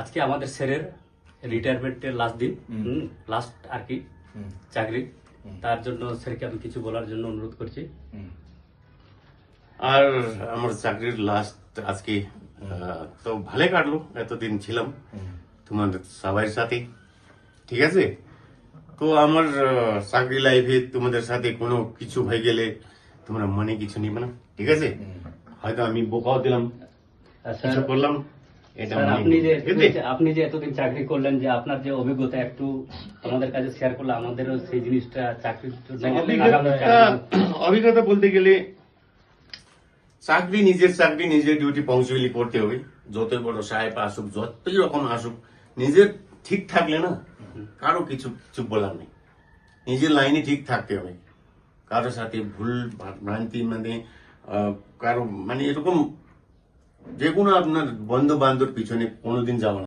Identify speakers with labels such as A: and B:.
A: আজকে আমাদের স্যারের রিটায়ারমেন্টের লাস্ট দিন লাস্ট আর কি চাকরি। তার জন্য স্যারকে আমি কিছু বলার জন্য অনুরোধ করছি।
B: আর আমার চাকরির লাস্ট আজকে তো ভালো কাটলো এতদিন ছিলাম। তোমার সবার সাথে ঠিক আছে? তো আমার চাকরি লাইফে তোমাদের সাথে কোনো কিছু হয়ে গেলে তোমরা মনে কিছু নিবে না ঠিক আছে? হয়তো আমি বোকাও দিলাম করলাম। এটা
A: আপনি যে আপনি যে এতদিন চাকরি করলেন যে আপনার যে অভিজ্ঞতা একটু আমাদের কাছে শেয়ার করলে আমাদেরও সেই জিনিসটা চাকরির
B: অভিজ্ঞতা বলতে গেলে চাকরি নিজের চাকরি নিজের ডিউটি পংচুয়ালি করতে হবে। যতই বড় সাহেব আসুক যতই রকম আসুক নিজের ঠিক থাকলে না কারও কিছু কিছু বলার নেই। নিজের লাইনে ঠিক থাকতে হবে। কারোর সাথে ভুল ভ্রান্তি মানে কারও মানে এরকম যে কোনো আপনার বন্ধু বান্ধব পিছনে কোনোদিন যাওয়া না।